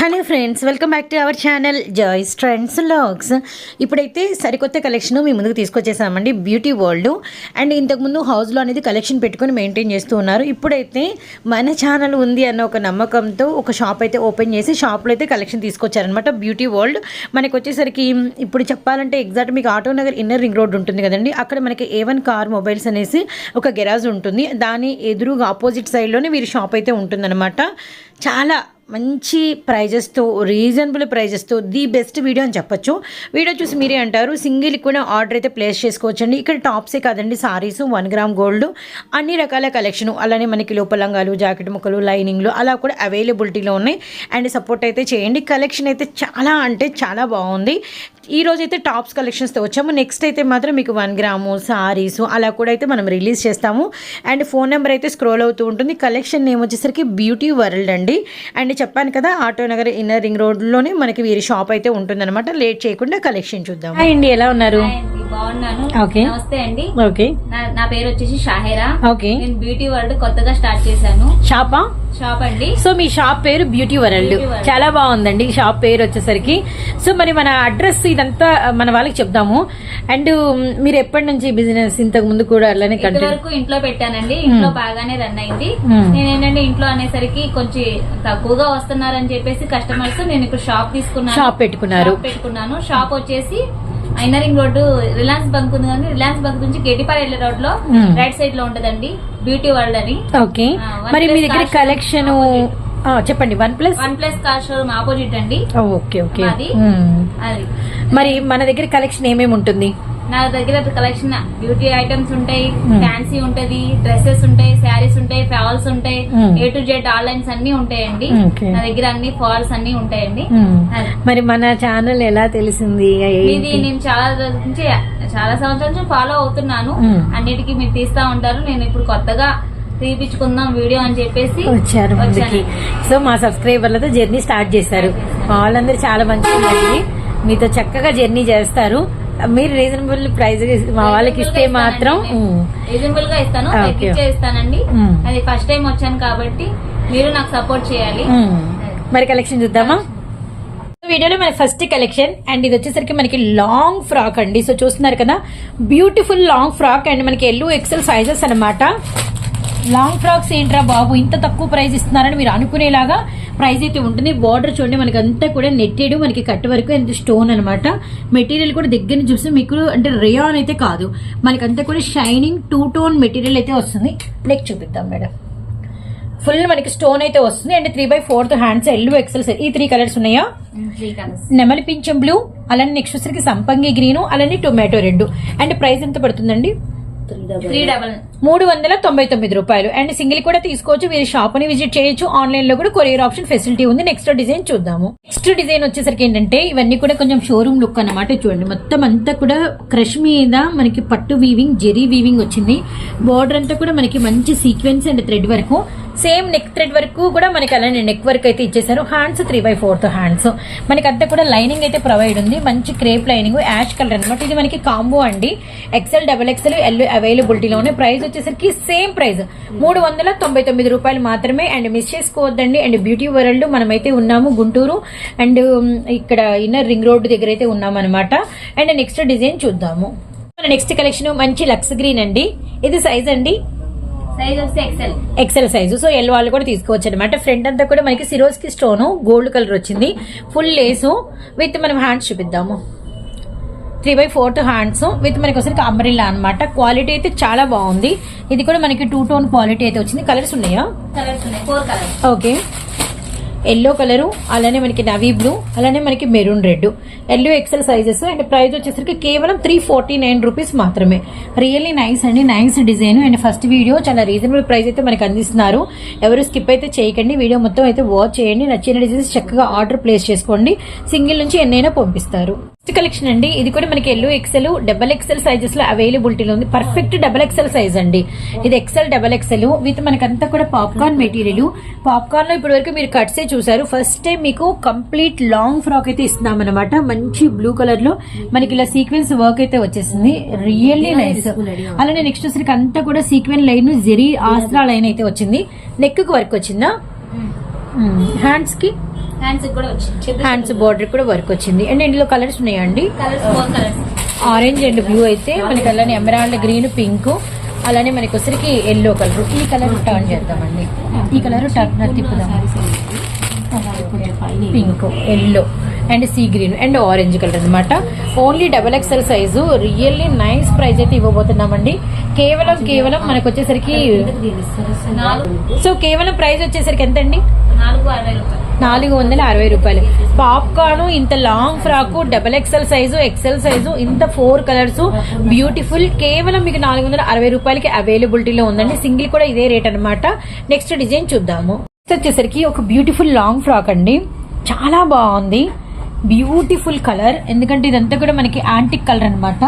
Hello friends welcome back to our channel Joy's Trends Vlogs. ఇప్పుడైతే సరికొత్త collection మీ ముందుకు తీసుకొచ్చేసామండి beauty world. And ఇంతకుముందు హౌస్లో అనేది కలెక్షన్ పెట్టుకొని మెయింటైన్ చేస్తూ ఉన్నారు. ఇప్పుడైతే మన ఛానల్ ఉంది అన్న ఒక నమ్మకంతో ఒక షాప్ అయితే ఓపెన్ చేసి షాప్లో అయితే కలెక్షన్ తీసుకొచ్చారనమాట బ్యూటీ వరల్డ్. మనకి వచ్చేసరికి ఇప్పుడు చెప్పాలంటే ఎగ్జాక్ట్ మీకు auto Nagar inner ring road ఉంటుంది కదండి. అక్కడ మనకి ఏ వన్ కార్ మొబైల్స్ అనేసి ఒక గెరాజ్ ఉంటుంది. దాని ఎదురుగా ఆపోజిట్ సైడ్లోనే వీరి షాప్ అయితే ఉంటుందన్నమాట. చాలా మంచి ప్రైజెస్తో రీజనబుల్ ప్రైజెస్తో ది బెస్ట్ వీడియో అని చెప్పొచ్చు. వీడియో చూసి మీరే అంటారు సింగిల్ కూడా ఆర్డర్ అయితే ప్లేస్ చేసుకోవచ్చండి. ఇక్కడ టాప్సే కాదండి సారీస్ వన్ గ్రామ్ గోల్డ్ అన్ని రకాల కలెక్షన్ అలానే మనకి లోపలంగాలు జాకెట్ ముక్కలు లైనింగ్లు అలా కూడా అవైలబిలిటీలో ఉన్నాయి. అండ్ సపోర్ట్ అయితే చేయండి. కలెక్షన్ అయితే చాలా అంటే చాలా బాగుంది. ఈ రోజు అయితే టాప్స్ కలెక్షన్స్తో వచ్చాము. నెక్స్ట్ అయితే మాత్రం మీకు వన్ గ్రాము సారీస్ అలా కూడా అయితే మనం రిలీజ్ చేస్తాము. అండ్ ఫోన్ నెంబర్ అయితే స్క్రోల్ అవుతూ ఉంటుంది. కలెక్షన్ నేమ్ వచ్చేసరికి బ్యూటీ వరల్డ్ అండి. అండ్ చెప్పాను కదా ఆటో నగర్ ఇన్నర్ రింగ్ రోడ్లోనే మనకి వీరి షాప్ అయితే ఉంటుందన్నమాట. లేట్ చేయకుండా కలెక్షన్ చూద్దాం హాయ్ అండి ఎలా ఉన్నారు? హాయ్ అండి, బాగున్నాను. ఓకే. నమస్తే అండి. ఓకే నా- పేరు వచ్చేసి షాహేరా. ఓకే నేను బ్యూటీ వరల్డ్ కొత్తగా స్టార్ట్ చేశాను. షాపా షాప్ అండి. సో మీ షాప్ పేరు బ్యూటీ వరల్డ్. చాలా బాగుందండి. ఈ షాప్ పేరు వచ్చేసరికి. సో మరి మన అడ్రస్ ఇదంతా మన వాళ్ళకి చెప్దాము. అండ్ మీరు ఎప్పటి నుంచి బిజినెస్ ఇంతకు ముందు కూడా అలానే కంటిన్యూ ఇంతవరకు ఇంట్లో పెట్టానండి. ఇంట్లో బాగానే రన్ అయింది. మ్మ్. నేను ఏంటంటే ఇంట్లో అనేసరికి కొంచెం తక్కువగా వస్తున్నారని చెప్పేసి కస్టమర్స్ నేను ఇప్పుడు షాప్ తీసుకున్నాను. షాప్ పెట్టుకున్నారు. పెట్టుకున్నాను. షాప్ వచ్చేసి ఐనరింగ్ రోడ్డు రిలయన్స్ బంక్ ఉంది కానీ రిలయన్స్ బంక్ నుంచి గెటిపార్ వెళ్ళే రోడ్లో. రైట్ సైడ్లో ఉంటదండి. బ్యూటీ వరల్డ్ అని. ఓకే మరి మీ దగ్గర కలెక్షన్ చెప్పండి. One plus one plus car showroom opposite అండి. ఓకే ఓకే మాది? మ్మ్. అది. మరి మన దగ్గర కలెక్షన్ ఏమేమి ఉంటుంది నా దగ్గర కలెక్షన్ బ్యూటీ ఐటమ్స్ ఉంటాయి Hmm. ఫ్యాన్సీ ఉంటది డ్రెస్సెస్ ఉంటాయి శారీస్ ఉంటాయి ఫాల్స్ ఉంటాయి Hmm. A to Z onlines అన్ని ఉంటాయండి Okay. నా దగ్గర అన్ని ఫాల్స్ అన్ని ఉంటాయండి. అది. మరి మన ఛానల్ ఎలా తెలిసింది ఇది? నేను చాలా నుంచి చాలా సంవత్సరాల నుంచి ఫాలో అవుతున్నాను Hmm. అన్నిటికీ మీరు తీస్తా ఉంటారు నేను ఇప్పుడు కొత్తగా తీపించుకుందాం వీడియో అని చెప్పేసి వచ్చారు సో మా సబ్స్క్రైబర్లతో జర్నీ స్టార్ట్ చేశారు వాళ్ళందరూ చాలా మంచిగా మీతో చక్కగా జర్నీ చేస్తారు. మీరు రీజనబుల్ ప్రైస్ మా వాళ్ళకి ఇస్తే మాత్రం రీజనబుల్గా ఇస్తాను. ఇస్తానండి. అది ఫస్ట్ టైం వచ్చాను కాబట్టి మీరు నాకు సపోర్ట్ చేయాలి. మరి కలెక్షన్ చూద్దామా? వీడియోలో మన ఫస్ట్ కలెక్షన్ అండ్ ఇది వచ్చేసరికి మనకి లాంగ్ ఫ్రాక్ అండి. సో చూస్తున్నారు కదా? బ్యూటిఫుల్ లాంగ్ ఫ్రాక్ అండ్ మనకి ఎల్లు ఎక్సెల్ సైజెస్ అన్నమాట. లాంగ్ ఫ్రాక్స్ ఏంట్రా బాబు? ఇంత తక్కువ ప్రైస్ ఇస్తున్నారని మీరు అనుకునేలాగా ప్రైస్ అయితే ఉంటుంది. బార్డర్ చూడండి మనకి అంతా కూడా నెట్టెడ్ మనకి కట్ వరకు ఎంత స్టోన్ అనమాట మెటీరియల్ కూడా దగ్గర చూస్తే మీకు అంటే రేయాన్ అయితే కాదు. మనకంతా కూడా షైనింగ్ టూ టోన్ మెటీరియల్ అయితే వస్తుంది. నెక్ చూపిద్దాం మేడం. ఫుల్ మనకి స్టోన్ అయితే వస్తుంది. And three by fourth hands L XL ఈ త్రీ కలర్స్ ఉన్నాయా? నెమలి పింఛం బ్లూ అలానే నెక్స్ట్ వచ్చరికి సంపంగి గ్రీన్ అలానే టొమాటో రెడ్ అండ్ ప్రైస్ ఎంత పడుతుందండి? త్రీ డబల్ మూడు వందల తొంభై తొమ్మిది రూపాయలు. అండ్ సింగిల్ కూడా తీసుకోవచ్చు. మీరు షాప్ని విజిట్ చేయొచ్చు. ఆన్లైన్లో కూడా కొరియర్ ఆప్షన్ ఫెసిలిటీ ఉంది. నెక్స్ట్ డిజైన్ చూద్దాము. నెక్స్ట్ డిజైన్ వచ్చేసరికి ఏంటంటే ఇవన్నీ కూడా కొంచెం షోరూమ్ లుక్ అన్నమాట చూడండి. మొత్తం అంతా కూడా క్రష్ మీద మనకి పట్టు వీవింగ్ జెరీ వీవింగ్ వచ్చింది. బార్డర్ అంతా కూడా మనకి మంచి సీక్వెన్స్ అండ్ థ్రెడ్ వరకు. సేమ్ నెక్ థ్రెడ్ వరకు కూడా మనకి అలానే నెక్ వర్క్ అయితే ఇచ్చేసారు hands three by fourth hands మనకి అంతా కూడా లైనింగ్ అయితే ప్రొవైడ్ ఉంది. మంచి క్రేప్ లైనింగ్ యాష్ కలర్ అనమాట ఇది మనకి కాంబో అండి. ఎక్సెల్ డబల్ ఎక్సెల్ ఎల్ అవైలబిలిటీలోనే ప్రైస్ వచ్చేసరికి సేమ్ ప్రైస్. మూడు వందల తొంభై తొమ్మిది రూపాయలు మాత్రమే అండ్ మిస్ చేసుకోవద్దండి. అండ్ బ్యూటీ వరల్డ్ మనమైతే ఉన్నాము గుంటూరు. అండ్ ఇక్కడ ఇన్నర్ రింగ్ రోడ్ దగ్గర అయితే ఉన్నాం అనమాట అండ్ నెక్స్ట్ డిజైన్ చూద్దాము. మన నెక్స్ట్ కలెక్షన్ మంచి లక్స్ గ్రీన్ అండి. ఇది సైజ్ అండి? XL size. సో ఎల్ వాళ్ళు కూడా తీసుకోవచ్చు అనమాట ఫ్రంట్ అంతా కూడా మనకి సిరోస్కి స్టోన్ గోల్డ్ కలర్ వచ్చింది. ఫుల్ లేసు విత్ మనం hands చూపిద్దాము. Three by fourth hands with మనకి వచ్చరికి అంబ్రిల్లా అనమాట క్వాలిటీ అయితే చాలా బాగుంది. ఇది కూడా మనకి టూ టోన్ క్వాలిటీ అయితే వచ్చింది. కలర్స్ ఉన్నాయా? ఓకే. ఎల్లో కలరు అలానే మనకి నవీ బ్లూ అలానే మనకి maroon red. L XL sizes. And price వచ్చేసరికి కేవలం త్రీ ఫార్టీ నైన్ రూపీస్ మాత్రమే. రియల్లీ నైస్ అండి. Nice design. And first video చాలా రీజనబుల్ ప్రైస్ అయితే మనకి అందిస్తున్నారు. ఎవరు స్కిప్ అయితే చేయకండి. వీడియో మొత్తం అయితే వాచ్ చేయండి. నచ్చిన డిజైన్స్ చక్కగా ఆర్డర్ ప్లేస్ చేసుకోండి. సింగిల్ నుంచి ఎన్నైనా పంపిస్తారు. కలెక్షన్ అండి. ఇది కూడా మనకి ఎల్లో ఎక్సెల్ డబల్ ఎక్సెల్ సైజెస్లో అవైలబిలిటీలో ఉంది. పర్ఫెక్ట్ డబల్ ఎక్సెల్ సైజ్ అండి. ఇది ఎక్సెల్ డబల్ ఎక్సెల్ విత్ మనకంతా కూడా పాప్కార్న్ మెటీరియల్ పాప్కార్న్లో ఇప్పటి వరకు మీరు కట్సే చూసారు. ఫస్ట్ టైం మీకు కంప్లీట్ లాంగ్ ఫ్రాక్ అయితే ఇస్తున్నాం అనమాట మంచి బ్లూ కలర్లో మనకి ఇలా సీక్వెన్స్ వర్క్ అయితే వచ్చేసింది. రియల్లీ నైస్ అలానే నెక్స్ట్ వచ్చరికి అంతా కూడా సీక్వెన్ లైన్ జెరీ ఆస్త్రా లైన్ అయితే వచ్చింది. నెక్కు వర్క్ వచ్చిందా? హ్యాండ్స్కి? హ్యాండ్స్ కూడా వచ్చింది. హ్యాండ్స్ బార్డర్ కూడా వర్క్ వచ్చింది. అండ్ ఇందులో కలర్స్ ఉన్నాయండి? Colours four colours orange and blue అయితే మనకి అలానే ఎమరాల్డ్ గ్రీన్ పింక్ అలానే మనకి వచ్చరికి ఎల్లో కలర్ ఈ కలర్ టర్న్ చేద్దామండి. ఈ colour turn తిప్పుదాం. Pink yellow and sea green and orange colour అన్నమాట. Only double XL size really nice price అయితే ఇవ్వబోతున్నామండి. కేవలం కేవలం మనకు వచ్చేసరికి సో కేవలం ప్రైస్ వచ్చేసరికి ఎంత అండి నాలుగు అరవై రూపాయలు. నాలుగు వందల అరవై రూపాయలు. పాప్కార్న్ ఇంత long frock double XL size XL size ఇంత ఫోర్ కలర్స్ బ్యూటిఫుల్ కేవలం మీకు నాలుగు వందల అరవై రూపాయలకి అవైలబిలిటీలో ఉందండి. సింగిల్ కూడా ఇదే రేట్ అన్నమాట. నెక్స్ట్ డిజైన్ చూద్దాము. వచ్చేసరికి ఒక బ్యూటిఫుల్ లాంగ్ ఫ్రాక్ అండి. చాలా బాగుంది. బ్యూటిఫుల్ కలర్ ఎందుకంటే ఇదంతా కూడా మనకి యాంటిక్ కలర్ అనమాట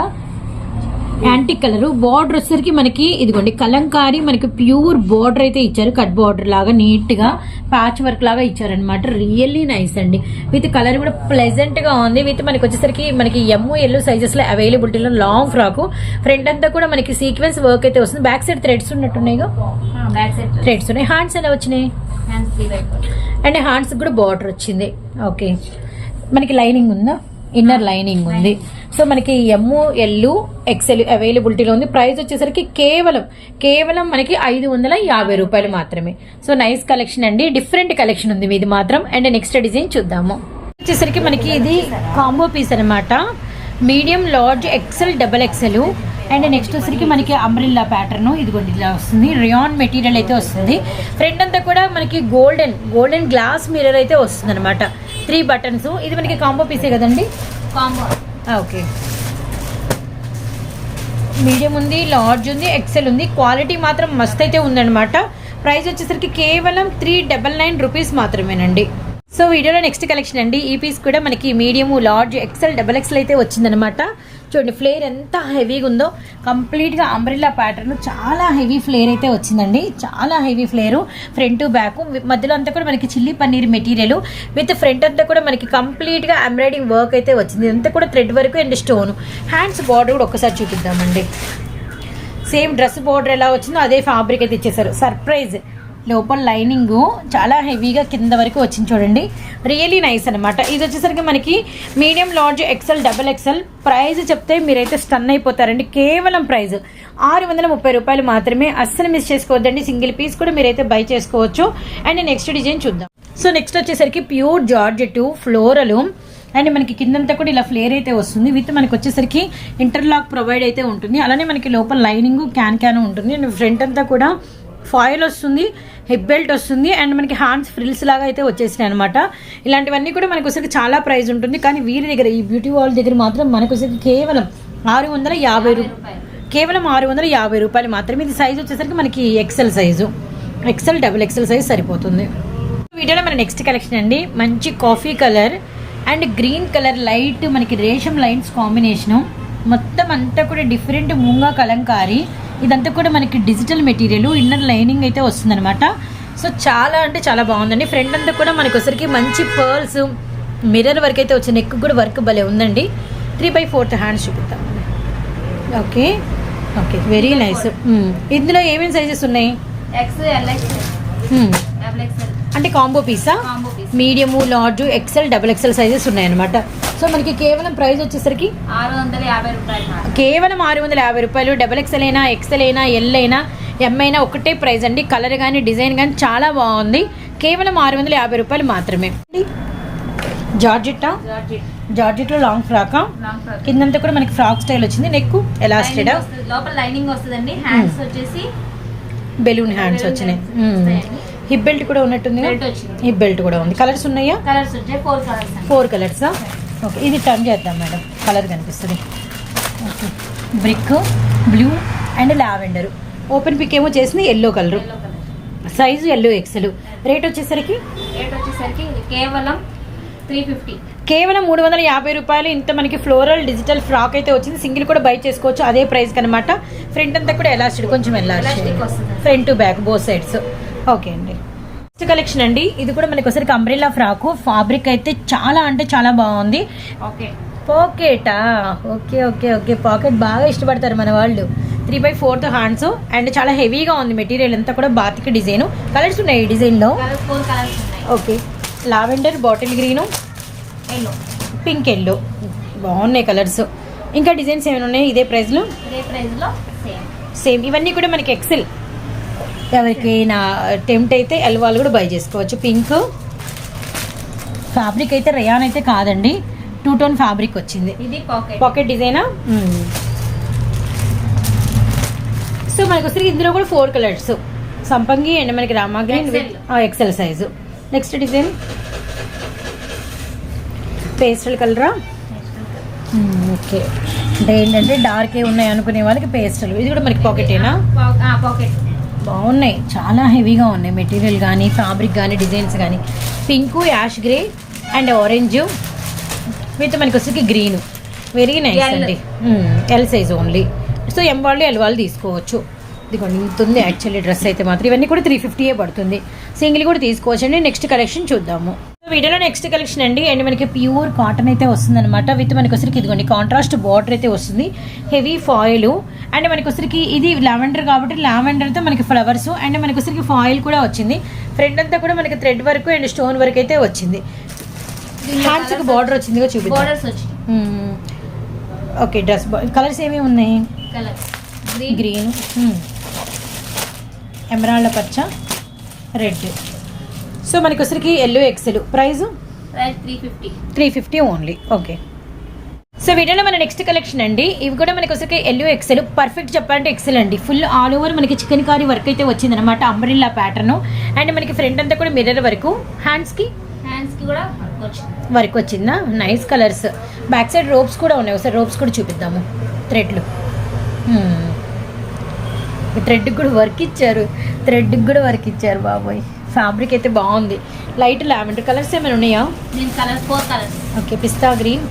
యాంటిక్ కలర్ బార్డర్ వచ్చేసరికి మనకి ఇదిగోండి కలంకారీ మనకి ప్యూర్ బార్డర్ అయితే ఇచ్చారు. కట్ బార్డర్ లాగా నీట్గా ప్యాచ్ వర్క్ లాగా ఇచ్చారనమాట రియల్లీ నైస్ అండి. విత్ కలర్ కూడా ప్లెజెంట్గా ఉంది. విత్ మనకి వచ్చేసరికి మనకి ఎమ్ ఎల్లో సైజెస్లో అవైలబిలిటీలో లాంగ్ ఫ్రాక్ ఫ్రంట్ అంతా కూడా మనకి సీక్వెన్స్ వర్క్ అయితే వస్తుంది. బ్యాక్ సైడ్ థ్రెడ్స్ ఉన్నట్టున్నాయిగా బ్యాక్ సైడ్ థ్రెడ్స్ ఉన్నాయి. హ్యాండ్స్ ఎలా వచ్చినాయి? అండ్ హ్యాండ్స్ కూడా బార్డర్ వచ్చింది. ఓకే మనకి లైనింగ్ ఉందా? ఇన్నర్ లైనింగ్ ఉంది. సో మనకి ఎమ్ ఎల్లు ఎక్సెల్ అవైలబిలిటీలో ఉంది. ప్రైస్ వచ్చేసరికి కేవలం కేవలం మనకి ఐదు వందల యాభై రూపాయలు మాత్రమే. సో నైస్ కలెక్షన్ అండి. డిఫరెంట్ కలెక్షన్ ఉంది మీది మాత్రం. అండ్ నెక్స్ట్ డిజైన్ చూద్దాము. వచ్చేసరికి మనకి ఇది కాంబో పీస్ అన్నమాట. Medium large XL double XL and next వచ్చేసరికి మనకి అంబ్రిల్లా ప్యాటర్న్ ఇదిగోండి ఇలా వస్తుంది. రియాన్ మెటీరియల్ అయితే వస్తుంది. ఫ్రంట్ అంతా కూడా మనకి గోల్డెన్ గోల్డెన్ గ్లాస్ మిర్రర్ అయితే వస్తుంది అనమాట త్రీ బటన్స్. ఇది మనకి కాంబో పీసే కదండి? కాంబో. ఓకే. మీడియం ఉంది లార్జ్ ఉంది ఎక్సెల్ ఉంది. క్వాలిటీ మాత్రం మస్త్ అయితే ఉందన్నమాట. ప్రైస్ వచ్చేసరికి కేవలం త్రీ డబల్ నైన్ రూపీస్ మాత్రమేనండి. సో వీడియోలో నెక్స్ట్ కలెక్షన్ అండి. ఈ పీస్ కూడా మనకి medium large XL double XL అయితే వచ్చిందనమాట చూడండి ఫ్లేర్ ఎంత హెవీగా ఉందో కంప్లీట్గా అంబ్రిల్లా ప్యాటర్న్ చాలా హెవీ ఫ్లేర్ అయితే వచ్చిందండి. చాలా హెవీ ఫ్లేరు ఫ్రంట్ బ్యాక్ మధ్యలో అంతా కూడా మనకి chilli paneer material with front అంతా కూడా మనకి కంప్లీట్గా ఎంబ్రాయిడింగ్ వర్క్ అయితే వచ్చింది. ఇదంతా కూడా thread work and stone hands border కూడా ఒకసారి చూపిద్దామండి. సేమ్ డ్రెస్ బోర్డర్ ఎలా వచ్చిందో అదే ఫ్యాబ్రిక్ అయితే ఇచ్చేసారు. సర్ప్రైజ్ లోపల లైనింగ్ చాలా హెవీగా కింద వరకు వచ్చింది చూడండి. రియలీ నైస్ అనమాట ఇది వచ్చేసరికి మనకి medium large XL double XL price చెప్తే మీరైతే స్టన్ అయిపోతారండి. కేవలం ప్రైజ్ ఆరు వందల ముప్పై రూపాయలు మాత్రమే అస్సలు మిస్ చేసుకోవద్దండి. సింగిల్ పీస్ కూడా మీరైతే బై చేసుకోవచ్చు. అండ్ నెక్స్ట్ డిజైన్ చూద్దాం. సో నెక్స్ట్ వచ్చేసరికి ప్యూర్ జార్జెట్ ఫ్లోరలు అండ్ మనకి కిందంతా కూడా ఇలా ఫ్లేర్ అయితే వస్తుంది. విత్ మనకి వచ్చేసరికి ఇంటర్లాక్ ప్రొవైడ్ అయితే ఉంటుంది. అలానే మనకి లోపల లైనింగ్ క్యాన్ క్యాన్ ఉంటుంది. అండ్ ఫ్రంట్ అంతా కూడా ఫాయిల్ వస్తుంది హిప్ బెల్ట్ వస్తుంది అండ్ మనకి హ్యాండ్స్ ఫ్రిల్స్ లాగా అయితే వచ్చేసినాయి అనమాట ఇలాంటివన్నీ కూడా మనకు వచ్చేసరికి చాలా ప్రైస్ ఉంటుంది. కానీ వీరి దగ్గర ఈ బ్యూటీ వాల్ దగ్గర మాత్రం మనకు వచ్చేసరికి కేవలం ఆరు వందల యాభై రూపాయలు కేవలం ఆరు వందల యాభై రూపాయలు మాత్రమే. ఇది సైజ్ వచ్చేసరికి మనకి XL size XL double XL size సరిపోతుంది. వీడియోలో మన నెక్స్ట్ కలెక్షన్ అండి. మంచి coffee colour and green colour light మనకి రేషం లైన్స్ కాంబినేషను మొత్తం అంతా కూడా డిఫరెంట్ ముంగా కలంకారీ. ఇదంతా కూడా మనకి డిజిటల్ మెటీరియల్ ఇన్నర్ లైనింగ్ అయితే వస్తుందన్నమాట. సో చాలా అంటే చాలా బాగుందండి. ఫ్రంట్ అంతా కూడా మనకి వచ్చరికి మంచి పర్ల్స్ మిర్రర్ వర్క్ అయితే వచ్చి నెక్ కూడా వర్క్ భలే ఉందండి. త్రీ బై ఫోర్త్ హ్యాండ్స్ చూపిస్తాం ఓకే ఓకే వెరీ నైస్ ఇందులో ఏమేమి సైజెస్ ఉన్నాయి? Hmm. అంటే combo Pisa combo piece medium large XL double XL sizes ఉన్నాయన్నమాట. సో మనకి కేవలం ప్రైస్ వచ్చేసరికి ఆరు వందల యాభై రూపాయలు. కేవలం ఆరు వందల యాభై రూపాయలు. డబుల్ ఎక్సెల్ అయినా ఎక్సెల్ అయినా ఎల్ అయినా ఎం అయినా ఒకటే ప్రైస్ అండి. కలర్ కానీ డిజైన్ కానీ చాలా బాగుంది. కేవలం ఆరు వందల యాభై రూపాయలు మాత్రమే. జార్జెట్టా? జార్జెట్. జార్జెట్లో లాంగ్ ఫ్రాకా? కిందంతా కూడా మనకి ఫ్రాక్ స్టైల్ వచ్చింది. నెక్ ఎలాస్టెడా? లైనింగ్ వస్తుంది. లోపల లైనింగ్ వస్తుందండి. హ్యాండ్స్ వచ్చేసి బెలూన్ హ్యాండ్స్ వచ్చినాయి. హిప్ బెల్ట్ కూడా ఉన్నట్టుంది హిప్ బెల్ట్ కూడా ఉంది. కలర్స్ ఉన్నాయా? కలర్స్ ఫోర్ కలర్స్ ఫోర్ కలర్సా ఓకే ఇది టర్న్ చేద్దాం మేడం. కలర్ కనిపిస్తుంది. Okay brick blue and lavender open pick ఏమో చేసింది yellow colour size L XL rate వచ్చేసరికి? రేట్ వచ్చేసరికి కేవలం త్రీ ఫిఫ్టీ కేవలం మూడు వందల యాభై రూపాయలు. ఇంత మనకి ఫ్లోరల్ డిజిటల్ ఫ్రాక్ అయితే వచ్చింది. సింగిల్ కూడా బై చేసుకోవచ్చు. అదే ప్రైస్ కనమాట. ఫ్రంట్ అంతా కూడా ఎలాస్టిడ్ కొంచెం ఎలాస్టిడ్. Front to back both sides okay అండి. నెక్స్ట్ కలెక్షన్ అండి. ఇది కూడా మనకి ఒకసారి అంబ్రెల్లా ఫ్రాక్ ఫ్యాబ్రిక్ అయితే చాలా అంటే చాలా బాగుంది. ఓకే. పాకెటా ఓకే ఓకే ఓకే. పాకెట్ బాగా ఇష్టపడతారు మన వాళ్ళు. Three by fourth hands and చాలా హెవీగా ఉంది మెటీరియల్ అంతా కూడా బాతిక్ డిజైన్ కలర్స్ ఉన్నాయి ఈ డిజైన్లో okay. Lavender bottle green yellow pink yellow బాగున్నాయి కలర్స్ ఇంకా డిజైన్స్ ఏమైనా ఉన్నాయి? ఇదే ప్రైస్లో ఇదే ప్రైస్లో సేమ్ సేమ్ ఇవన్నీ కూడా మనకి ఎక్సెల్ ఎవరికి నా టెంప్ట్ అయితే ఎల్ వాళ్ళు కూడా బై చేసుకోవచ్చు. పింక్ ఫ్యాబ్రిక్ అయితే రేయాన్ అయితే కాదండి. టూ టోన్ ఫ్యాబ్రిక్ వచ్చింది. ఇది పాకెట్ పాకెట్ డిజైనా సో మనకు వస్తే ఇందులో కూడా ఫోర్ కలర్స్ సంపంగి అండ్ మనకి Rama green. XL size next design pastel కలరా ఓకే అంటే ఏంటంటే డార్క్ ఏ ఉన్నాయి అనుకునే వాళ్ళకి పేస్టల్ ఇది కూడా మనకి పాకెటేనా పాకెట్ బాగున్నాయి. చాలా హెవీగా ఉన్నాయి. మెటీరియల్ కానీ ఫ్యాబ్రిక్ కానీ డిజైన్స్ కానీ pink ash grey and orange with మనకి వచ్చేసి గ్రీన్. Very nice. అండి. L size only so M వాళ్ళు ఎల్ వాళ్ళు తీసుకోవచ్చు. ఇదిగోండి ఇంత ఉంది యాక్చువల్లీ డ్రెస్ అయితే మాత్రం. ఇవన్నీ కూడా త్రీ ఫిఫ్టీయే పడుతుంది. సింగిల్ కూడా తీసుకోవచ్చు అండి నెక్స్ట్ కలెక్షన్ చూద్దాము. వీడియోలో నెక్స్ట్ కలెక్షన్ అండి. అండ్ మనకి ప్యూర్ కాటన్ అయితే వస్తుంది అనమాట విత్ మనకి వచ్చరికి ఇదిగోండి కాంట్రాస్ట్ బార్డర్ అయితే వస్తుంది. హెవీ ఫాయిల్ అండ్ మనకి వచ్చరికి ఇది లావెండర్ కాబట్టి లావెండర్తో మనకి ఫ్లవర్స్ అండ్ మనకి వచ్చరికి ఫాయిల్ కూడా వచ్చింది. ఫ్రంట్ అంతా కూడా మనకి thread work and stone work అయితే వచ్చింది. హ్యాండ్స్కి బార్డర్ మ్మ్. ఓకే డ్రెస్ కలర్స్ ఏమేమి ఉన్నాయి? గ్రీన్ గ్రీన్ ఎమరాల్డ్ పచ్చ. రెడ్ సో మనకి వచ్చరికి L XL price three fifty only okay so వీడియోలో మన నెక్స్ట్ కలెక్షన్ అండి. ఇవి కూడా మనకి వచ్చరికి ఎల్లో ఎక్సెల్ పర్ఫెక్ట్ చెప్పాలంటే ఎక్సెల్ అండి. ఫుల్ ఆల్ ఓవర్ మనకి చికెన్ కారీ వర్క్ అయితే వచ్చిందనమాట అంబ్రిల్లా ప్యాటర్న్ అండ్ మనకి ఫ్రంట్ అంతా కూడా మిర్రర్ వరకు. హ్యాండ్స్కి హ్యాండ్స్కి కూడా వర్క్ వచ్చింది. వర్క్ వచ్చిందా? Nice colours back side ropes కూడా ఉన్నాయి. ఒకసారి రోప్స్ కూడా చూపిద్దాము. థ్రెడ్లు థ్రెడ్కి కూడా వర్క్ ఇచ్చారు. థ్రెడ్కి కూడా వర్క్ ఇచ్చారు బాబోయ్. ఫ్యాబ్రిక్ అయితే బాగుంది. లైట్ లావెండర్ కలర్స్ ఏమైనా ఉన్నాయా? దీని colours four colours okay pista green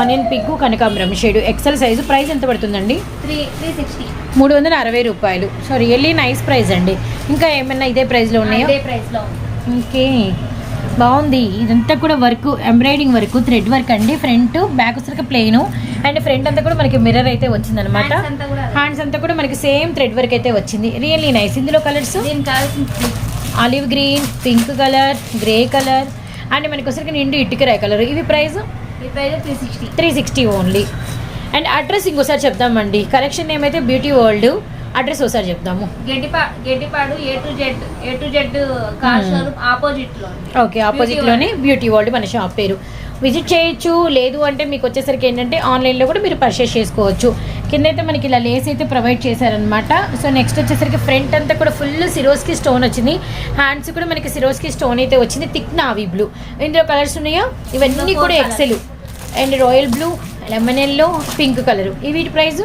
onion pink కనకాంబరం షేడు. ఎక్సెల్ సైజు ప్రైస్ ఎంత పడుతుందండి? త్రీ త్రీ సిక్స్టీ మూడు వందల అరవై రూపాయలు. సో రియల్లీ నైస్ ప్రైస్ అండి. ఇంకా ఏమైనా ఇదే ప్రైస్లో ఉన్నాయా? ఇదే ప్రైస్లో ఉంది. ఓకే బాగుంది. ఇదంతా కూడా work embroidering work thread work అండి. ఫ్రంట్ బ్యాక్ వచ్చరికి ప్లెయిన్ అండ్ ఫ్రంట్ అంతా కూడా మనకి మిర్రర్ అయితే వచ్చింది అనమాట హ్యాండ్స్ అంతా కూడా మనకి సేమ్ థ్రెడ్ వర్క్ అయితే వచ్చింది. రియల్లీ నైస్ ఇందులో కలర్స్ దీని colours olive green pink colour grey colour. And మనకి వచ్చరికి నిండు ఇటుకరాయ కలర్. ఇవి price? Three sixty. Three sixty only. And address ఇంకోసారి చెప్దామండి. కలెక్షన్ ఏమైతే బ్యూటీ వరల్డ్. అడ్రస్ ఒకసారి చెప్దాము. Gaddipadu A to Z A to Z car Hmm. Showroom ఆపోజిట్లో ఉంది. ఓకే ఆపోజిట్లోనే బ్యూటీ వరల్డ్ మన షాప్ పేరు. విజిట్ చేయొచ్చు లేదు అంటే మీకు వచ్చేసరికి ఏంటంటే ఆన్లైన్లో కూడా మీరు పర్చేస్ చేసుకోవచ్చు. కింద అయితే మనకి ఇలా లేస్ అయితే ప్రొవైడ్ చేశారనమాట సో నెక్స్ట్ వచ్చేసరికి ఫ్రంట్ అంతా కూడా ఫుల్ సిరోస్కి స్టోన్ వచ్చింది. హ్యాండ్స్ కూడా మనకి సిరోస్కి స్టోన్ అయితే వచ్చింది. థిక్ నావీ బ్లూ ఇందులో కలర్స్ ఉన్నాయా? ఇవన్నీ కూడా XL and royal blue lemon yellow pink colour ఈ వీటి price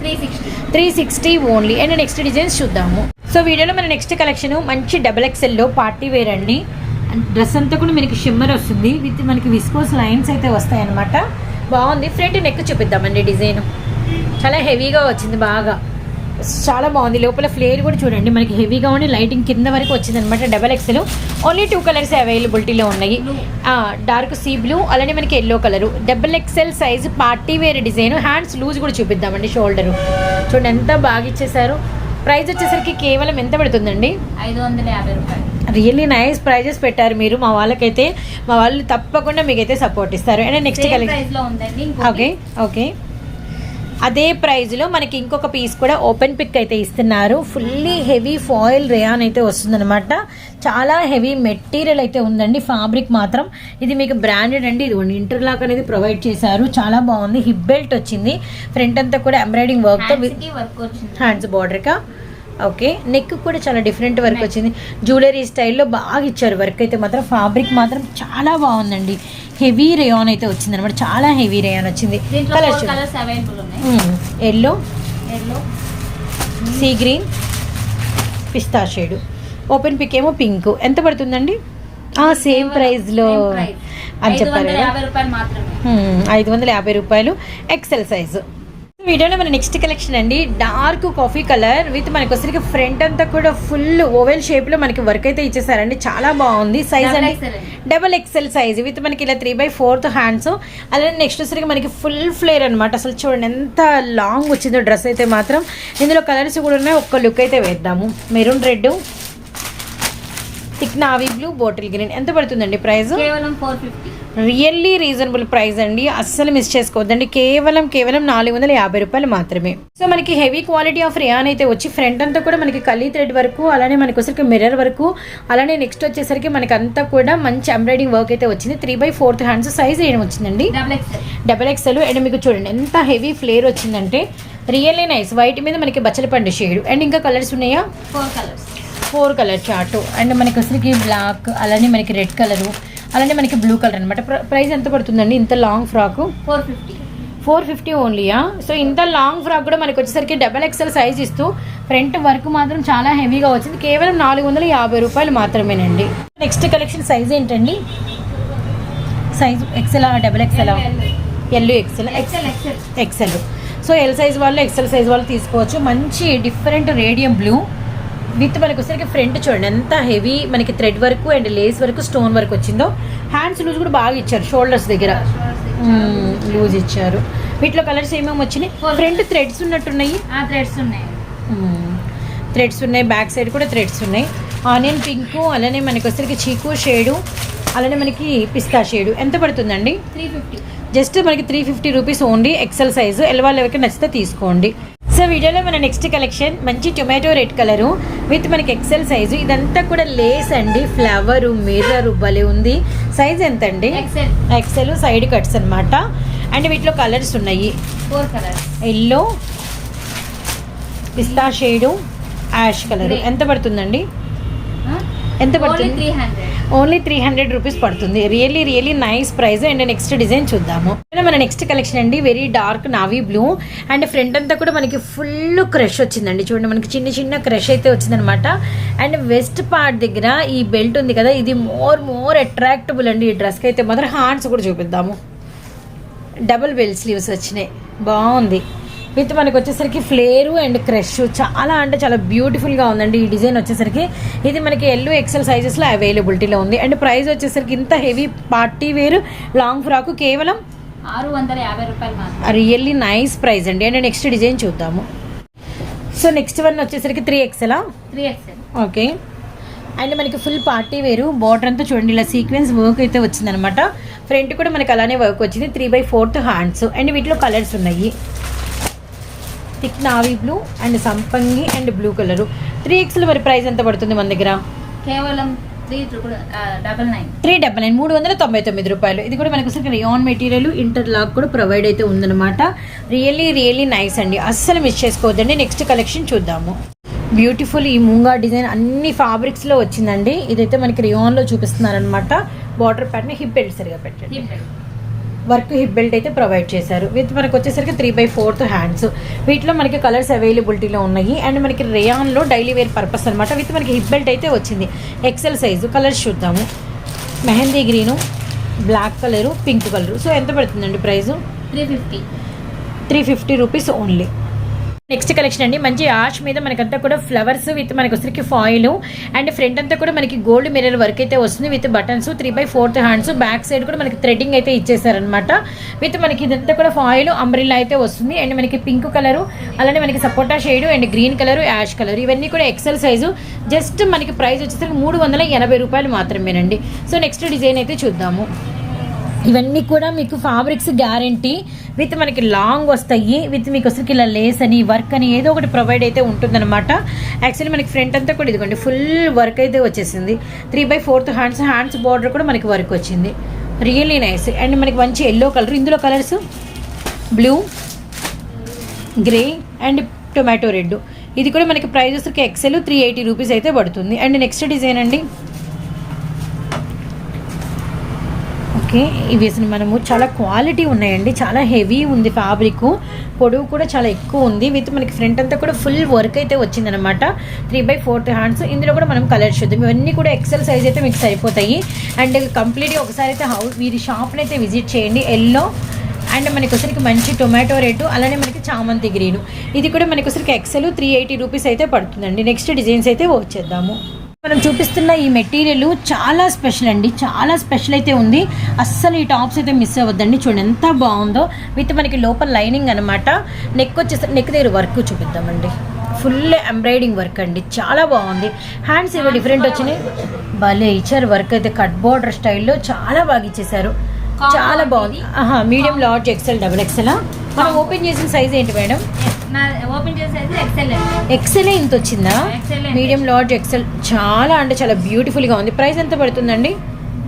three sixty three sixty only and next designs చూద్దాము. సో వీడియోలో మన నెక్స్ట్ కలెక్షన్ మంచి డబల్ ఎక్సెల్లో పార్టీ వేర్ అండి. డ్రెస్ అంతా కూడా మనకి షిమ్మర్ వస్తుంది. విత్ మనకి విస్కోస్ లైన్స్ అయితే వస్తాయి అనమాట బాగుంది ఫ్రంట్ నెక్ చూపిద్దామండి డిజైన్ చాలా హెవీగా వచ్చింది బాగా. చాలా బాగుంది. లోపల ఫ్లేర్ కూడా చూడండి. మనకి హెవీగా ఉండి లైటింగ్ కింద వరకు వచ్చింది అనమాట double XL. Only two colours అవైలబిలిటీలో ఉన్నాయి. డార్క్ సీ బ్లూ అలానే మనకి yellow colour double XL size party wear design hands loose కూడా చూపిద్దామండి షోల్డర్ చూడండి ఎంత బాగా ఇచ్చేసారు. ప్రైస్ వచ్చేసరికి కేవలం ఎంత పడుతుందండి? ఐదు వందల యాభై రూపాయలు. రియల్లీ నైస్ ప్రైజెస్ పెట్టారు మీరు. మా వాళ్ళకైతే మా వాళ్ళు తప్పకుండా మీకైతే సపోర్ట్ ఇస్తారు. And next collection okay okay అదే ప్రైస్లో మనకి ఇంకొక పీస్ కూడా ఓపెన్ పిక్ అయితే ఇస్తున్నారు. ఫుల్లీ హెవీ ఫాయిల్ రేయాన్ అయితే వస్తుందన్నమాట. చాలా హెవీ మెటీరియల్ అయితే ఉందండి. ఫ్యాబ్రిక్ మాత్రం. ఇది మీకు బ్రాండెడ్ అండి. ఇది ఇంటర్లాక్ అనేది ప్రొవైడ్ చేశారు. చాలా బాగుంది. హిప్ బెల్ట్ వచ్చింది. ఫ్రంట్ అంతా కూడా ఎంబ్రాయిడింగ్ వర్క్తో వర్క్ వచ్చింది. Hands బార్డర్కా okay. నెక్ కూడా చాలా డిఫరెంట్ వర్క్ వచ్చింది. జ్యువెలరీ స్టైల్లో బాగా ఇచ్చారు. వర్క్ అయితే మాత్రం ఫ్యాబ్రిక్ మాత్రం చాలా బాగుందండి. హెవీ రేయాన్ అయితే వచ్చింది. అనమాట చాలా హెవీ రేయాన్ వచ్చింది colours yellow yellow sea green పిస్తా షేడు ఓపెన్ పిక్ ఏమో పింక్ ఎంత పడుతుందండి? సేమ్ ప్రైస్లో అని చెప్పారు. ఐదు వందల యాభై రూపాయలు ఎక్సెల్ సైజు వీడియోలో మన నెక్స్ట్ కలెక్షన్ అండి డార్క్ కాఫీ కలర్ విత్ మనకి వచ్చరికి ఫ్రంట్ అంతా కూడా ఫుల్ ఓవెల్ షేప్లో మనకి వర్క్ అయితే ఇచ్చేసారండి. చాలా బాగుంది. సైజ్ అండి. డబల్ ఎక్సెల్ సైజ్ విత్ మనకి ఇలా త్రీ బై ఫోర్త్ హ్యాండ్స్ అలానే నెక్స్ట్ వచ్చరికి మనకి ఫుల్ ఫ్లేర్ అనమాట అసలు చూడండి ఎంత లాంగ్ వచ్చిందో డ్రెస్ అయితే మాత్రం. ఇందులో కలర్స్ కూడా ఉన్నాయి. ఒక్క లుక్ అయితే వేద్దాము. Maroon red thick navy bottle green ఎంత పడుతుందండి ప్రైస్? కేవలం four fifty really reasonable price అండి. అస్సలు మిస్ చేసుకోవద్దండి. కేవలం కేవలం నాలుగు వందల యాభై రూపాయలు మాత్రమే. సో మనకి హెవీ క్వాలిటీ ఆఫ్ రియాన్ అయితే వచ్చి ఫ్రంట్ అంతా కూడా మనకి కలీ థ్రెడ్ వరకు అలానే మనకి వచ్చరికి మిర్రర్ వరకు అలానే నెక్స్ట్ వచ్చేసరికి మనకి అంతా కూడా మంచి ఎంబ్రాయిడింగ్ వర్క్ అయితే వచ్చింది. Three by fourth hands size ఏం వచ్చిందండి? డబుల్ ఎక్స్ఎల్ ఎక్స్ఎల్ అండ్ మీకు చూడండి ఎంత హెవీ ఫ్లేర్ వచ్చిందంటే రియల్లీ నైస్ వైట్ మీద మనకి బచ్చల పండు షేడ్ అండ్ ఇంకా కలర్స్ ఉన్నాయా? Four colours four colour chart and మనకి వచ్చరికి బ్లాక్ అలానే మనకి రెడ్ కలరు అలానే మనకి బ్లూ కలర్ అనమాట ప్రైస్ ఎంత పడుతుందండి? ఇంత long frock? Four fifty. Four fifty ఓన్లీయా so ఇంత లాంగ్ ఫ్రాక్ కూడా మనకి వచ్చేసరికి డబల్ ఎక్స్ఎల్ సైజ్ ఇస్తూ ఫ్రంట్ వర్క్ మాత్రం చాలా హెవీగా వచ్చింది. కేవలం నాలుగు వందల యాభై రూపాయలు మాత్రమేనండి. నెక్స్ట్ కలెక్షన్ సైజ్ ఏంటండి? Size XL double XL L XL XL. XL XL so L size వాళ్ళు ఎక్సెల్ సైజ్ వాళ్ళు తీసుకోవచ్చు. మంచి డిఫరెంట్ రేడియం బ్లూ. విత్ మనకి వచ్చేసరికి ఫ్రంట్ చూడండి ఎంత హెవీ మనకి థ్రెడ్ వరకు అండ్ లేస్ వరకు స్టోన్ వరకు వచ్చిందో. హ్యాండ్స్ లూజ్ కూడా బాగా ఇచ్చారు షోల్డర్స్ దగ్గర. లూజ్ ఇచ్చారు. వీటిలో కలర్స్ ఏమేమి వచ్చినాయి? ఫ్రంట్ థ్రెడ్స్ ఉన్నట్టున్నాయి. ఆ థ్రెడ్స్ ఉన్నాయి. థ్రెడ్స్ ఉన్నాయి బ్యాక్ సైడ్ కూడా థ్రెడ్స్ ఉన్నాయి. ఆనియన్ పింక్ అలానే మనకి వచ్చేసరికి చీకు షేడు అలానే మనకి పిస్తా షేడు. ఎంత పడుతుందండి? త్రీ ఫిఫ్టీ జస్ట్ మనకి three fifty rupees only XL size ఎల్వాల్ ఎవరికి నచ్చితే తీసుకోండి. సో వీడియోలో మన నెక్స్ట్ కలెక్షన్ మంచి టొమాటో రెడ్ కలరు విత్ మనకి ఎక్సెల్ సైజు ఇదంతా కూడా లేస్ అండి ఫ్లవరు మిర్రర్ భలే ఉంది. సైజ్ ఎంత అండి ఎక్స్ఎల్ ఎక్సెల్ సైడ్ కట్స్ అన్నమాట. అండ్ వీటిలో కలర్స్ ఉన్నాయి. ఫోర్ కలర్స్ ఎల్లో పిస్తా షేడు యాష్ కలర్. ఎంత పడుతుందండి? ఎంత పడుతుంది? Three hundred only three hundred rupees పడుతుంది. Really really nice price and next design చూద్దాము. మన నెక్స్ట్ కలెక్షన్ అండి. Very dark navy blue and front అంతా కూడా మనకి ఫుల్ క్రష్ వచ్చిందండి. చూడండి మనకి చిన్న చిన్న క్రష్ అయితే వచ్చిందనమాట అండ్ వెస్ట్ పార్ట్ దగ్గర ఈ బెల్ట్ ఉంది కదా ఇది మోర్ మోర్ అట్రాక్టబుల్ అండి ఈ డ్రెస్కి అయితే మాత్రం హ్యాండ్స్ కూడా చూపిద్దాము. డబుల్ బెల్ట్ స్లీవ్స్ వచ్చినాయి. బాగుంది. విత్ మనకి వచ్చేసరికి ఫ్లేరు అండ్ క్రష్. చాలా అంటే చాలా బ్యూటిఫుల్గా ఉందండి ఈ డిజైన్ వచ్చేసరికి. ఇది మనకి ఎల్లో ఎక్సెల్ సైజెస్లో అవైలబిలిటీలో ఉంది. అండ్ ప్రైస్ వచ్చేసరికి ఇంత heavy party wear long frock కేవలం ఆరు వందల యాభై రూపాయలు రియల్లీ నైస్ ప్రైస్ అండి. అండ్ నెక్స్ట్ డిజైన్ చూద్దాము. సో నెక్స్ట్ వన్ వచ్చేసరికి త్రీ ఎక్సెలా త్రీ ఎక్స్ఎల్ ఓకే అండ్ మనకి ఫుల్ పార్టీ వేరు. బార్డర్ అంతా చూడండి ఇలా సీక్వెన్స్ వర్క్ అయితే వచ్చిందనమాట. ఫ్రంట్ కూడా మనకి అలానే వర్క్ వచ్చింది. Three by fourth hands and వీటిలో కలర్స్ ఉన్నాయి. థిక్ నావీ బ్లూ అండ్ సంపంగి and blue colour. Three XL మరి ప్రైస్ ఎంత పడుతుంది మన దగ్గర? కేవలం త్రీ డబల్ నైన్. మూడు వందల తొంభై తొమ్మిది రూపాయలు. ఇది కూడా మనకు అసలు రియాన్ మెటీరియల్ ఇంటర్ లాక్ కూడా ప్రొవైడ్ అయితే ఉందన్నమాట. రియల్లీ రియల్లీ నైస్ అండి. అస్సలు మిస్ చేసుకోవద్దండి. నెక్స్ట్ కలెక్షన్ చూద్దాము. బ్యూటిఫుల్ ఈ మూంగా డిజైన్ అన్ని ఫ్యాబ్రిక్స్లో వచ్చిందండి. ఇదైతే మనకి రియాన్లో చూపిస్తున్నారనమాట బార్డర్ ప్యాటర్న్ హిప్ బెల్ట్ సరిగా పెట్టండి. వర్క్ హిప్ బెల్ట్ అయితే ప్రొవైడ్ చేశారు. విత్ మనకు వచ్చేసరికి త్రీ బై ఫోర్త్ హ్యాండ్స్ వీటిలో మనకి కలర్స్ అవైలబిలిటీలో ఉన్నాయి. అండ్ మనకి రేయాన్లో డైలీ వేర్ పర్పస్ అనమాట విత్ మనకి హిప్ బెల్ట్ అయితే వచ్చింది. ఎక్సెల్ సైజు కలర్స్ చూద్దాము. Mehndi green black colour pink colour so ఎంత పడుతుందండి price? Three fifty three fifty rupees only next collection అండి. మంచి ఆష్ మీద మనకంతా కూడా ఫ్లవర్స్ విత్ మనకు వచ్చరికి ఫాయిల్ అండ్ ఫ్రంట్ అంతా కూడా మనకి గోల్డ్ మిర్రర్ వర్క్ అయితే వస్తుంది with buttons three by fourth hands back side కూడా మనకి థ్రెడ్డింగ్ అయితే ఇచ్చేసారనమాట విత్ మనకి ఇదంతా కూడా ఫాయిల్ అంబ్రిల్లా అయితే వస్తుంది. అండ్ మనకి పింక్ కలరు అలానే మనకి సపోటా shade and green colour ash colour ఇవన్నీ కూడా ఎక్సెల్ సైజు జస్ట్ మనకి ప్రైస్ వచ్చేసరికి మూడు వందల ఎనభై రూపాయలు మాత్రమేనండి. సో నెక్స్ట్ డిజైన్ అయితే చూద్దాము. ఇవన్నీ కూడా మీకు ఫ్యాబ్రిక్స్ గ్యారంటీ విత్ మనకి లాంగ్ వస్తాయి విత్ మీకు అసలు ఇలా లేస్ అని వర్క్ అని ఏదో ఒకటి ప్రొవైడ్ అయితే ఉంటుందన్నమాట. యాక్చువల్లీ మనకి ఫ్రంట్ అంతా కూడా ఇదిగోండి ఫుల్ వర్క్ అయితే వచ్చేసింది. Three by fourth hands hands border కూడా మనకి వర్క్ వచ్చింది. రియల్లీ నైస్ అండ్ మనకి మంచి ఎల్లో కలర్ ఇందులో colours blue grey and tomato red ఇది కూడా మనకి ప్రైస్ వచ్చరికి ఎక్సెల్ త్రీ ఎయిటీ రూపీస్ అయితే పడుతుంది. అండ్ నెక్స్ట్ డిజైన్ అండి? ఓకే ఇవి మనము చాలా క్వాలిటీ ఉన్నాయండి. చాలా హెవీ ఉంది ఫ్యాబ్రిక్. పొడవు కూడా చాలా ఎక్కువ ఉంది. విత్ మనకి ఫ్రంట్ అంతా కూడా ఫుల్ వర్క్ అయితే వచ్చిందనమాట త్రీ బై ఫోర్త్ హ్యాండ్స్. ఇందులో కూడా మనం కలర్ చూద్దాం. ఇవన్నీ కూడా ఎక్సెల్ సైజ్ అయితే మీకు సరిపోతాయి. అండ్ కంప్లీట్గా ఒకసారి అయితే హౌస్ వీరి షాప్ని అయితే విజిట్ చేయండి. ఎల్లో. అండ్ మనకి వచ్చరికి మంచి టొమాటో రేటు. అలానే మనకి చామంతి గ్రీను. ఇది కూడా మనకి వచ్చరికి ఎక్సెల్ త్రీ ఎయిటీ రూపీస్ అయితే పడుతుందండి. నెక్స్ట్ డిజైన్స్ అయితే వచ్చేద్దాము. మనం చూపిస్తున్న ఈ మెటీరియల్ చాలా స్పెషల్ అండి. చాలా స్పెషల్ అయితే ఉంది. అస్సలు ఈ టాప్స్ అయితే మిస్ అవ్వద్దండి. చూడండి ఎంత బాగుందో. విత్ మనకి లోపల లైనింగ్ అనమాట నెక్ వచ్చేసి నెక్ దగ్గర వర్క్ చూపిద్దామండి. ఫుల్ ఎంబ్రాయిడింగ్ వర్క్ అండి. చాలా బాగుంది. హ్యాండ్స్ ఏవో డిఫరెంట్ వచ్చినాయి. భలే ఇచ్చారు వర్క్ అయితే. కట్ బోర్డర్ స్టైల్లో చాలా బాగా ఇచ్చేసారు చాలా బాగుంది. Medium large XL double XL మనం ఓపెన్ చేసిన సైజ్ ఏంటి మేడం ఓపెన్ ఎక్సెల్ ఇంత వచ్చిందా. మీడియం లార్జ్ ఎక్సెల్ చాలా అంటే చాలా బ్యూటిఫుల్గా ఉంది. ప్రైస్ ఎంత పడుతుందండి?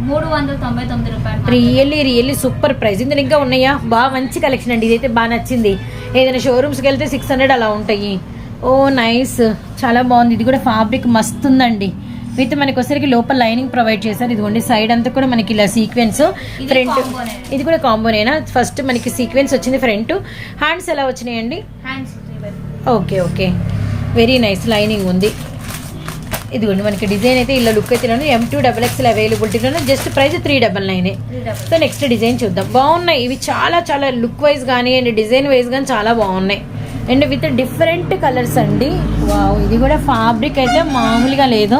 మూడు వందల తొంభై తొమ్మిది రూపాయలు రియల్లీ రియల్లీ సూపర్ ప్రైస్ ఇందులో ఇంకా ఉన్నాయా? బాగా మంచి కలెక్షన్ అండి. ఇదైతే బాగా నచ్చింది. ఏదైనా షోరూమ్స్కి వెళ్తే సిక్స్ హండ్రెడ్ అలా ఉంటాయి. ఓ నైస్ చాలా బాగుంది. ఇది కూడా ఫ్యాబ్రిక్ మస్తు ఉందండి విత్ మనకి వచ్చరికి లోపల లైనింగ్ ప్రొవైడ్ చేశారు. ఇదిగోండి సైడ్ అంతా కూడా మనకి ఇలా సీక్వెన్స్ ఫ్రంట్. ఇది కూడా కాంబోనేనా ఫస్ట్ మనకి సీక్వెన్స్ వచ్చింది ఫ్రంట్ హ్యాండ్స్ ఎలా వచ్చినాయండి? Okay okay very nice lining ఉంది. ఇదిగోండి మనకి డిజైన్ అయితే ఇలా లుక్ అయితే M two double XL అవైలబిలిటీలోనే just price three double nine so next design చూద్దాం. బాగున్నాయి. ఇవి చాలా చాలా లుక్ వైజ్ కానీ అండ్ డిజైన్ వైజ్ కానీ చాలా బాగున్నాయి. అండ్ విత్ డిఫరెంట్ కలర్స్ అండి. వావ్ ఇది కూడా ఫ్యాబ్రిక్ అయితే మామూలుగా లేదు.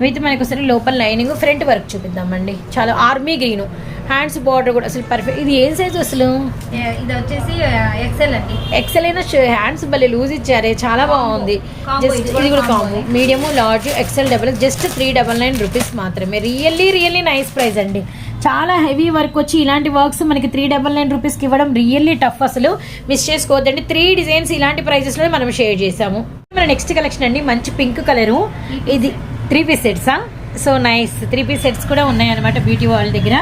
విత్ మనకి ఒకసారి లోపల లైనింగ్ ఫ్రంట్ వర్క్ చూపిద్దామండి. చాలా ఆర్మీ గ్రీన్ హ్యాండ్స్ బార్డర్ కూడా అసలు పర్ఫెక్ట్ ఇది ఏం సైజ్ అసలు? ఇది వచ్చేసి ఎక్సెల్ అండి. ఎక్సెల్ అయినా హ్యాండ్స్ భలే లూజ్ ఇచ్చారే. చాలా బాగుంది. జస్ట్ ఇది కూడా combo combo. Medium large XL double just three double nine rupees మాత్రమే. రియల్లీ రియల్లీ నైస్ ప్రైస్ అండి. చాలా హెవీ వర్క్ వచ్చి ఇలాంటి వర్క్స్ మనకి త్రీ డబల్ నైన్ రూపీస్కి ఇవ్వడం రియల్లీ టఫ్ అసలు. మిస్ చేసుకోవద్దండి. త్రీ డిజైన్స్ ఇలాంటి ప్రైజెస్లో మనం షేర్ చేసాము మన నెక్స్ట్ కలెక్షన్ అండి మంచి పింక్ కలరు ఇది three piece సెట్సా so nice three piece sets కూడా ఉన్నాయన్నమాట బ్యూటీ వాళ్ళ దగ్గర.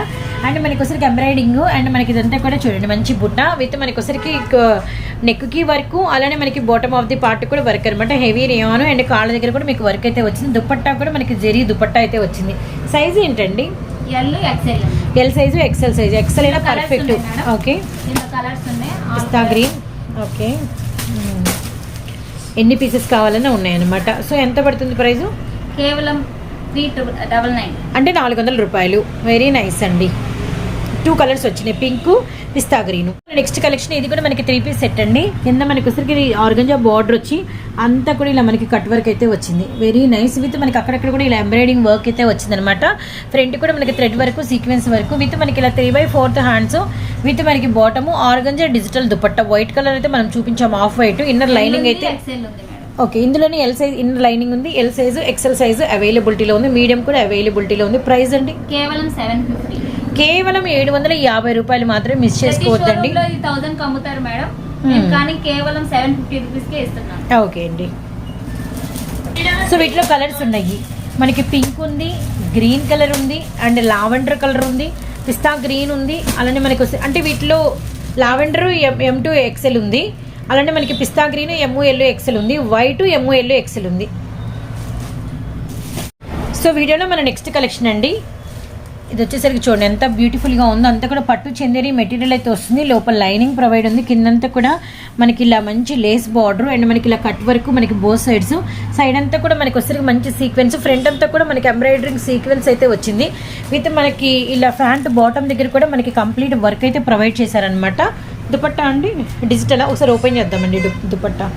అండ్ మనకి ఒకసారికి ఎంబ్రాయిడింగ్ అండ్ మనకి ఇదంతా కూడా చూడండి మంచి బుట్ట. విత్ మనకి ఒకసారికి నెక్కి వర్క్ అలానే మనకి బాటమ్ ఆఫ్ ది పార్ట్ కూడా వర్క్ అనమాట హెవీ రియాన్ అండ్ కాళ్ళ దగ్గర కూడా మీకు వర్క్ అయితే వచ్చింది. దుపట్టా కూడా మనకి జెరీ దుపట్టా అయితే వచ్చింది. సైజ్ ఏంటండి? L size XL size XL అయినా పర్ఫెక్ట్. ఓకే పిస్తా. Green okay. ఎన్ని పీసెస్ కావాలన్నా ఉన్నాయన్నమాట. సో ఎంత పడుతుంది ప్రైజు? కేవలం త్రీ డబల్ నైన్ అంటే నాలుగు వందల రూపాయలు. వెరీ నైస్ అండి. టూ కలర్స్ వచ్చినాయి. పింక్ పిస్తా గ్రీన్. నెక్స్ట్ కలెక్షన్ ఇది కూడా మనకి త్రీ పీస్ సెట్ అండి. కింద మనకి వచ్చరికి ఆర్గంజా బార్డర్ వచ్చి అంతా కూడా ఇలా మనకి కట్ వర్క్ అయితే వచ్చింది. వెరీ నైస్ విత్ మనకి అక్కడక్కడ కూడా ఇలా ఎంబ్రాయిడింగ్ వర్క్ అయితే వచ్చింది అనమాట ఫ్రంట్ కూడా మనకి thread work sequence work with మనకి ఇలా three by fourth hands with మనకి bottom organza digital dupatta. White colour అయితే మనం చూపించాము ఆఫ్ వైట్ ఇన్నర్ లైనింగ్ అయితే ఓకే ఇందులోనే ఎల్ సైజ్ ఇన్నర్ లైనింగ్ ఉంది. ఎల్ సైజు ఎక్సెల్ సైజు అవైలబిలిటీలో ఉంది. మీడియం కూడా అవైలబిలిటీలో ఉంది. ప్రైస్ అండి? కేవలం సెవెన్ ఫిఫ్టీ కేవలం ఏడు వందల యాభై రూపాయలు మాత్రమే మిస్ చేసుకోవద్దండి. థౌసండ్ అమ్ముతారు మేడం. Hmm. కానీ కేవలం సెవెన్ ఫిఫ్టీ ఇస్తున్నాను. ఓకే అండి. సో వీటిలో కలర్స్ ఉన్నాయి. మనకి పింక్ ఉంది గ్రీన్ కలర్ ఉంది అండ్ లావెండర్ కలర్ ఉంది పిస్తా గ్రీన్ ఉంది అలానే మనకి అంటే వీటిలో lavender M M two XL ఉంది అలానే మనకి పిస్తా గ్రీన్ ఎమ్ము ఎల్లో ఎక్సెల్ ఉంది వైట్ ఎమ్ము ఎల్లో ఎక్సెల్ ఉంది. సో వీడియోలో మన నెక్స్ట్ కలెక్షన్ అండి. ఇది వచ్చేసరికి చూడండి ఎంత బ్యూటిఫుల్గా ఉందో. అంతా కూడా పట్టు చెందేరి మెటీరియల్ అయితే వస్తుంది. లోపల లైనింగ్ ప్రొవైడ్ ఉంది. కిందంతా కూడా మనకి ఇలా మంచి లేస్ బార్డర్ అండ్ మనకి ఇలా కట్ వర్క్ మనకి బో సైడ్స్ సైడ్ అంతా కూడా మనకి వచ్చేసరికి మంచి సీక్వెన్స్ ఫ్రంట్ అంతా కూడా మనకి ఎంబ్రాయిడరింగ్ సీక్వెన్స్ అయితే వచ్చింది. విత్ మనకి ఇలా ఫ్యాంట్ బాటమ్ దగ్గర కూడా మనకి కంప్లీట్ వర్క్ అయితే ప్రొవైడ్ చేశారనమాట దుపట్టా అండి? డిజిటల్ ఒకసారి ఓపెన్ చేద్దామండి. దుపట్టా.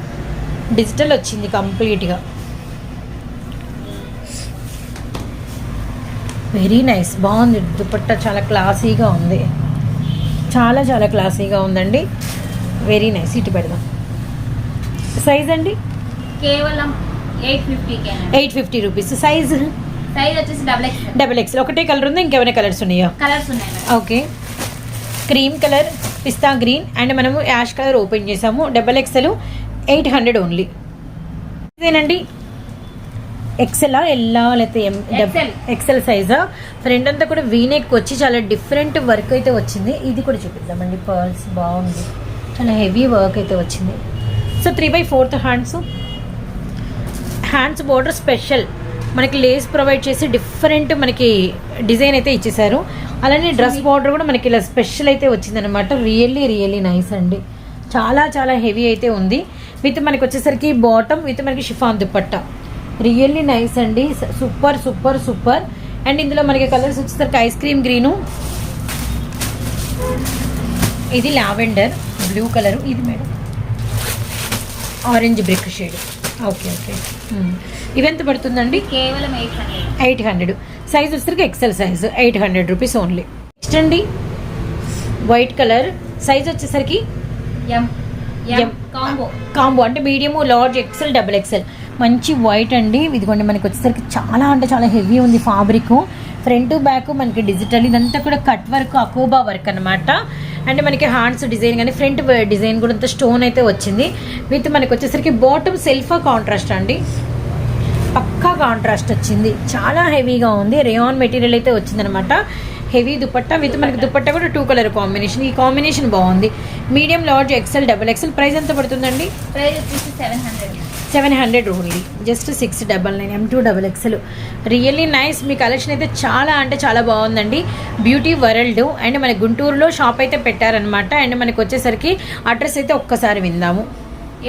డిజిటల్ వచ్చింది కంప్లీట్గా వెరీ నైస్ బాగుంది. దుపట్టా చాలా క్లాసీగా ఉంది. చాలా చాలా క్లాసీగా ఉందండి. వెరీ నైస్ ఇటు పెడదాం. సైజ్ అండి? కేవలం eight fifty eight fifty rupees. Size? Size వచ్చేసి డబల్ ఎక్స్ డబల్ ఎక్స్. ఒకటే కలర్ ఉంది ఇంకేమైనా కలర్స్ ఉన్నాయా? కలర్స్ ఉన్నాయి okay. Cream colour pista green and మనము యాష్ కలర్ ఓపెన్ చేసాము. Double XL eight hundred only. ఇదేనండి? ఎక్సెలా ఎల్లా లేకపోతే. ఎక్సెల్ సైజా ఫ్రంట్ అంతా కూడా వీనెక్ వచ్చి చాలా డిఫరెంట్ వర్క్ అయితే వచ్చింది. ఇది కూడా చూపిద్దామండి. పర్ల్స్ బాగుంది. చాలా హెవీ వర్క్ అయితే వచ్చింది. So three by fourth hands hands border special మనకి లేస్ ప్రొవైడ్ చేసి డిఫరెంట్ మనకి డిజైన్ అయితే ఇచ్చేసారు అలానే డ్రెస్ బార్డర్ కూడా మనకి ఇలా స్పెషల్ అయితే వచ్చిందనమాట రియల్లీ రియల్లీ నైస్ అండి. చాలా చాలా హెవీ అయితే ఉంది. విత్ మనకి వచ్చేసరికి బాటమ్ విత్ మనకి షిఫాన్ దుపట్టా. రియల్లీ నైస్ అండి. Super super super. అండ్ ఇందులో మనకి కలర్స్ వచ్చేసరికి ఐస్ క్రీమ్ గ్రీను. ఇది లావెండర్ బ్లూ కలర్. ఇది madam. Orange brick shade. Okay okay. ఇవెంత పడుతుందండి? కేవలం eight hundred. Eight hundred. Size వచ్చేసరికి XL size. Eight hundred rupees only. Next అండి. White colour. సైజ్ వచ్చేసరికి ఎం ఎం కాంబో. కాంబో. అంటే medium large XL double XL. మంచి white అండి. ఇదిగోండి మనకి వచ్చేసరికి చాలా అంటే చాలా హెవీ ఉంది ఫ్యాబ్రిక్ ఫ్రంట్ బ్యాక్ మనకి డిజిటల్ ఇదంతా కూడా కట్ వర్క్ అకోబా వర్క్ అనమాట అంటే మనకి హ్యాండ్స్ డిజైన్ కానీ ఫ్రంట్ డిజైన్ కూడా అంత స్టోన్ అయితే వచ్చింది. విత్ మనకి వచ్చేసరికి బాటమ్ సెల్ఫా కాంట్రాస్ట్ అండి. పక్కా కాంట్రాస్ట్ వచ్చింది. చాలా హెవీగా ఉంది. రేయాన్ మెటీరియల్ అయితే వచ్చిందనమాట హెవీ దుపట్టా విత్ మనకి దుపట్టా కూడా టూ కలర్ కాంబినేషన్ ఈ కాంబినేషన్ బాగుంది. Medium large XL double XL price ఎంత పడుతుందండి? ప్రైస్ వచ్చేసి seven hundred seven hundred only. Just six double nine M two double XL really nice మీ కలెక్షన్ అయితే చాలా అంటే చాలా బాగుందండి. బ్యూటీ వరల్డ్ అండ్ మన గుంటూరులో షాప్ అయితే పెట్టారనమాట అండ్ మనకి వచ్చేసరికి అడ్రస్ అయితే ఒక్కసారి విందాము.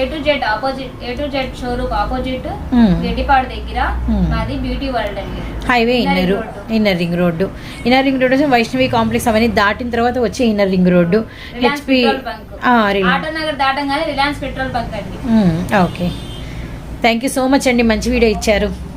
A to Z opposite A to Z showroom opposite Hmm. Gaddipadu దగ్గర Hmm. మాది బ్యూటీ వరల్డ్ అండి. Highway inner. Inner ring road inner ring road Vaishnavi complex అవన్నీ దాటిన తర్వాత వచ్చే inner ring road HP auto Nagar దాటంగానే Reliance petrol bunk అండి. Okay thank you so much అండి మంచి వీడియో ఇచ్చారు.